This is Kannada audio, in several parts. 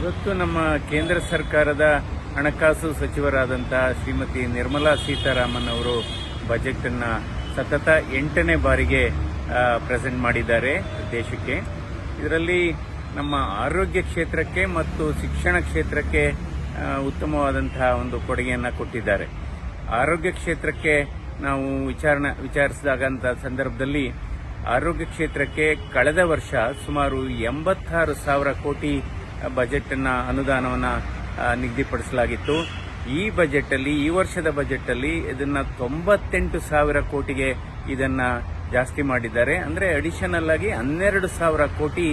ಇವತ್ತು ನಮ್ಮ ಕೇಂದ್ರ ಸರ್ಕಾರದ ಹಣಕಾಸು ಸಚಿವರಾದಂತಹ ಶ್ರೀಮತಿ ನಿರ್ಮಲಾ ಸೀತಾರಾಮನ್ ಅವರು ಬಜೆಟ್ ಅನ್ನ ಸತತ ಎಂಟನೇ ಬಾರಿಗೆ ಪ್ರೆಸೆಂಟ್ ಮಾಡಿದ್ದಾರೆ ದೇಶಕ್ಕೆ. ಇದರಲ್ಲಿ ನಮ್ಮ ಆರೋಗ್ಯ ಕ್ಷೇತ್ರಕ್ಕೆ ಮತ್ತು ಶಿಕ್ಷಣ ಕ್ಷೇತ್ರಕ್ಕೆ ಉತ್ತಮವಾದಂತಹ ಒಂದು ಕೊಡುಗೆಯನ್ನು ಕೊಟ್ಟಿದ್ದಾರೆ. ಆರೋಗ್ಯ ಕ್ಷೇತ್ರಕ್ಕೆ ನಾವು ವಿಚಾರಣೆ ವಿಚಾರಿಸಿದಾಗಂತ ಸಂದರ್ಭದಲ್ಲಿ ಆರೋಗ್ಯ ಕ್ಷೇತ್ರಕ್ಕೆ ಕಳೆದ ವರ್ಷ ಸುಮಾರು ಎಂಬತ್ತಾರು ಸಾವಿರ ಕೋಟಿ ಬಜೆಟ್ನ ಅನುದಾನವನ್ನ ನಿಗದಿಪಡಿಸಲಾಗಿತ್ತು. ಈ ಬಜೆಟ್ ಅಲ್ಲಿ ಈ ವರ್ಷದ ಬಜೆಟ್ ಅಲ್ಲಿ ಇದನ್ನ ತೊಂಬತ್ತೆಂಟು ಸಾವಿರ ಕೋಟಿಗೆ ಇದನ್ನ ಜಾಸ್ತಿ ಮಾಡಿದ್ದಾರೆ. ಅಂದ್ರೆ ಅಡಿಷನಲ್ ಆಗಿ ಹನ್ನೆರಡು ಸಾವಿರ ಕೋಟಿ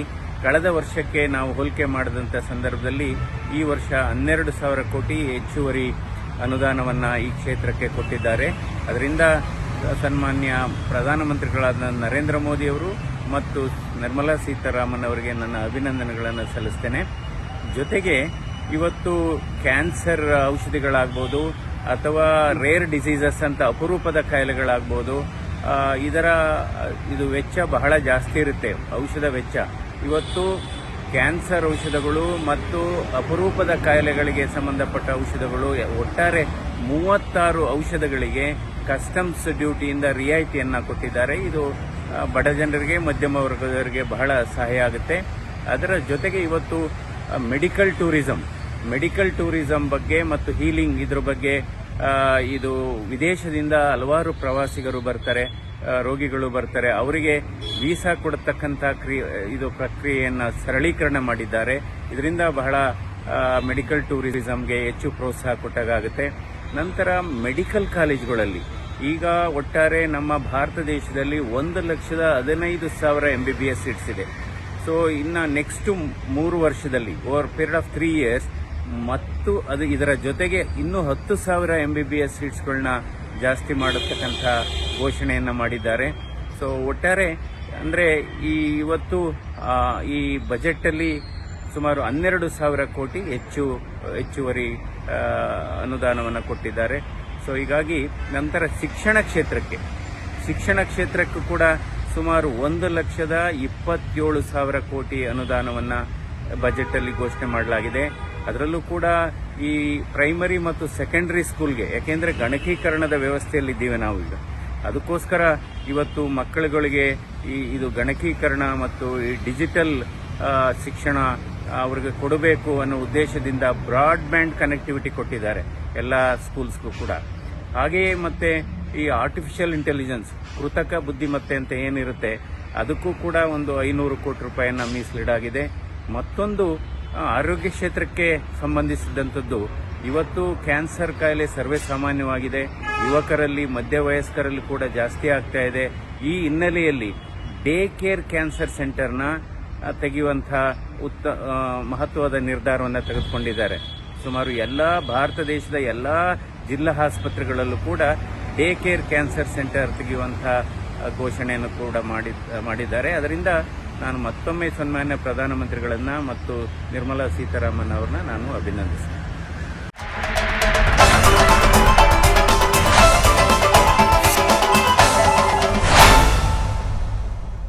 ಕಳೆದ ವರ್ಷಕ್ಕೆ ನಾವು ಹೋಲಿಕೆ ಮಾಡಿದಂತ ಸಂದರ್ಭದಲ್ಲಿ ಈ ವರ್ಷ ಹನ್ನೆರಡು ಸಾವಿರ ಕೋಟಿ ಹೆಚ್ಚುವರಿ ಅನುದಾನವನ್ನ ಈ ಕ್ಷೇತ್ರಕ್ಕೆ ಕೊಟ್ಟಿದ್ದಾರೆ. ಅದರಿಂದ ಸನ್ಮಾನ್ಯ ಪ್ರಧಾನಮಂತ್ರಿಗಳಾದ ನರೇಂದ್ರ ಮೋದಿ ಅವರು ಮತ್ತು ನಿರ್ಮಲಾ ಸೀತಾರಾಮನ್ ಅವರಿಗೆ ನನ್ನ ಅಭಿನಂದನೆಗಳನ್ನು ಸಲ್ಲಿಸ್ತೇನೆ. ಜೊತೆಗೆ ಇವತ್ತು ಕ್ಯಾನ್ಸರ್ ಔಷಧಿಗಳಾಗ್ಬೋದು ಅಥವಾ ರೇರ್ ಡಿಸೀಸಸ್ ಅಂತ ಅಪರೂಪದ ಕಾಯಿಲೆಗಳಾಗ್ಬೋದು ಇದರ, ಇದು ವೆಚ್ಚ ಬಹಳ ಜಾಸ್ತಿ ಇರುತ್ತೆ, ಔಷಧ ವೆಚ್ಚ. ಇವತ್ತು ಕ್ಯಾನ್ಸರ್ ಔಷಧಗಳು ಮತ್ತು ಅಪರೂಪದ ಕಾಯಿಲೆಗಳಿಗೆ ಸಂಬಂಧಪಟ್ಟ ಔಷಧಗಳು, ಒಟ್ಟಾರೆ ಮೂವತ್ತಾರು ಔಷಧಗಳಿಗೆ ಕಸ್ಟಮ್ಸ್ ಡ್ಯೂಟಿಯಿಂದ ರಿಯಾಯಿತಿಯನ್ನು ಕೊಟ್ಟಿದ್ದಾರೆ. ಇದು ಬಡ ಜನರಿಗೆ, ಮಧ್ಯಮ ವರ್ಗದವರಿಗೆ ಬಹಳ ಸಹಾಯ ಆಗುತ್ತೆ. ಅದರ ಜೊತೆಗೆ ಇವತ್ತು ಮೆಡಿಕಲ್ ಟೂರಿಸಂ ಮೆಡಿಕಲ್ ಟೂರಿಸಂ ಬಗ್ಗೆ ಮತ್ತು ಹೀಲಿಂಗ್ ಇದ್ರ ಬಗ್ಗೆ ಇದು ವಿದೇಶದಿಂದ ಹಲವಾರು ಪ್ರವಾಸಿಗರು ಬರ್ತಾರೆ ರೋಗಿಗಳು ಬರ್ತಾರೆ. ಅವರಿಗೆ ವೀಸಾ ಕೊಡತಕ್ಕಂಥ ಕ್ರಿ ಇದು ಪ್ರಕ್ರಿಯೆಯನ್ನು ಸರಳೀಕರಣ ಮಾಡಿದ್ದಾರೆ. ಇದರಿಂದ ಬಹಳ ಮೆಡಿಕಲ್ ಟೂರಿಸಂಗೆ ಹೆಚ್ಚು ಪ್ರೋತ್ಸಾಹ ಕೊಟ್ಟಾಗುತ್ತೆ ನಂತರ ಮೆಡಿಕಲ್ ಕಾಲೇಜುಗಳಲ್ಲಿ. ಈಗ ಒಟ್ಟಾರೆ ನಮ್ಮ ಭಾರತ ದೇಶದಲ್ಲಿ ಒಂದು ಲಕ್ಷದ ಹದಿನೈದು ಸಾವಿರ M B B S seats ಇದೆ. ಸೊ ಇನ್ನು ನೆಕ್ಸ್ಟ್ ಮೂರು ವರ್ಷದಲ್ಲಿ over period of three years ಮತ್ತು ಅದು ಇದರ ಜೊತೆಗೆ ಇನ್ನೂ ಹತ್ತು ಸಾವಿರ ಎಂ ಬಿ ಬಿ ಎಸ್ ಸೀಟ್ಸ್ಗಳನ್ನ ಜಾಸ್ತಿ ಮಾಡತಕ್ಕಂಥ ಘೋಷಣೆಯನ್ನು ಮಾಡಿದ್ದಾರೆ. ಸೊ ಒಟ್ಟಾರೆ, ಅಂದರೆ ಈ ಇವತ್ತು ಈ ಬಜೆಟಲ್ಲಿ ಸುಮಾರು ಹನ್ನೆರಡು ಸಾವಿರ ಕೋಟಿ ಹೆಚ್ಚು, ಹೆಚ್ಚುವರಿ ಅನುದಾನವನ್ನು ಕೊಟ್ಟಿದ್ದಾರೆ. ಸೊ ಹೀಗಾಗಿ ನಂತರ ಶಿಕ್ಷಣ ಕ್ಷೇತ್ರಕ್ಕೆ. ಶಿಕ್ಷಣ ಕ್ಷೇತ್ರಕ್ಕೂ ಕೂಡ ಸುಮಾರು ಒಂದು ಲಕ್ಷದ ಇಪ್ಪತ್ತೇಳು ಸಾವಿರ ಕೋಟಿ ಅನುದಾನವನ್ನು ಬಜೆಟ್ ಅಲ್ಲಿ ಘೋಷಣೆ ಮಾಡಲಾಗಿದೆ. ಅದರಲ್ಲೂ ಕೂಡ ಈ ಪ್ರೈಮರಿ ಮತ್ತು ಸೆಕೆಂಡರಿ ಸ್ಕೂಲ್ಗೆ, ಯಾಕೆಂದ್ರೆ ಗಣಕೀಕರಣದ ವ್ಯವಸ್ಥೆಯಲ್ಲಿದ್ದೀವಿ ನಾವು ಈಗ. ಅದಕ್ಕೋಸ್ಕರ ಇವತ್ತು ಮಕ್ಕಳುಗಳಿಗೆ ಈ ಇದು ಗಣಕೀಕರಣ ಮತ್ತು ಈ ಡಿಜಿಟಲ್ ಶಿಕ್ಷಣ ಅವ್ರಿಗೆ ಕೊಡಬೇಕು ಅನ್ನೋ ಉದ್ದೇಶದಿಂದ ಬ್ರಾಡ್ ಬ್ಯಾಂಡ್ ಕನೆಕ್ಟಿವಿಟಿ ಕೊಟ್ಟಿದ್ದಾರೆ ಎಲ್ಲ ಸ್ಕೂಲ್ಸ್ಗೂ ಕೂಡ. ಹಾಗೆಯೇ ಮತ್ತೆ ಈ ಆರ್ಟಿಫಿಷಿಯಲ್ ಇಂಟೆಲಿಜೆನ್ಸ್ ಕೃತಕ ಬುದ್ಧಿಮತ್ತೆ ಅಂತ ಏನಿರುತ್ತೆ, ಅದಕ್ಕೂ ಕೂಡ ಒಂದು ಐನೂರು ಕೋಟಿ ರೂಪಾಯಿಯನ್ನ ಮೀಸಲಿಡಾಗಿದೆ ಮತ್ತೊಂದು ಆರೋಗ್ಯ ಕ್ಷೇತ್ರಕ್ಕೆ ಸಂಬಂಧಿಸಿದಂಥದ್ದು, ಇವತ್ತು ಕ್ಯಾನ್ಸರ್ ಕಾಯಿಲೆ ಸರ್ವೇ ಸಾಮಾನ್ಯವಾಗಿದೆ. ಯುವಕರಲ್ಲಿ, ಮಧ್ಯವಯಸ್ಕರಲ್ಲಿ ಕೂಡ ಜಾಸ್ತಿ ಆಗ್ತಾ ಇದೆ. ಈ ಹಿನ್ನೆಲೆಯಲ್ಲಿ ಡೇ ಕೇರ್ ಕ್ಯಾನ್ಸರ್ ಸೆಂಟರ್ನ ಆ, ತೆಗೆಯುವಂಥ ಉತ್ತ ಮಹತ್ವದ ನಿರ್ಧಾರವನ್ನು ತೆಗೆದುಕೊಂಡಿದ್ದಾರೆ. ಸುಮಾರು ಎಲ್ಲ ಭಾರತ ದೇಶದ ಎಲ್ಲ ಜಿಲ್ಲಾ ಆಸ್ಪತ್ರೆಗಳಲ್ಲೂ ಕೂಡ ಡೇ ಕೇರ್ ಕ್ಯಾನ್ಸರ್ ಸೆಂಟರ್ ತೆಗೆಯುವಂಥ ಘೋಷಣೆಯನ್ನು ಕೂಡ ಮಾಡಿ ಮಾಡಿದ್ದಾರೆ. ಅದರಿಂದ ನಾನು ಮತ್ತೊಮ್ಮೆ ಸನ್ಮಾನ್ಯ ಪ್ರಧಾನಮಂತ್ರಿಗಳನ್ನ ಮತ್ತು ನಿರ್ಮಲಾ ಸೀತಾರಾಮನ್ ಅವರನ್ನ ನಾನು ಅಭಿನಂದಿಸ್ತೇನೆ.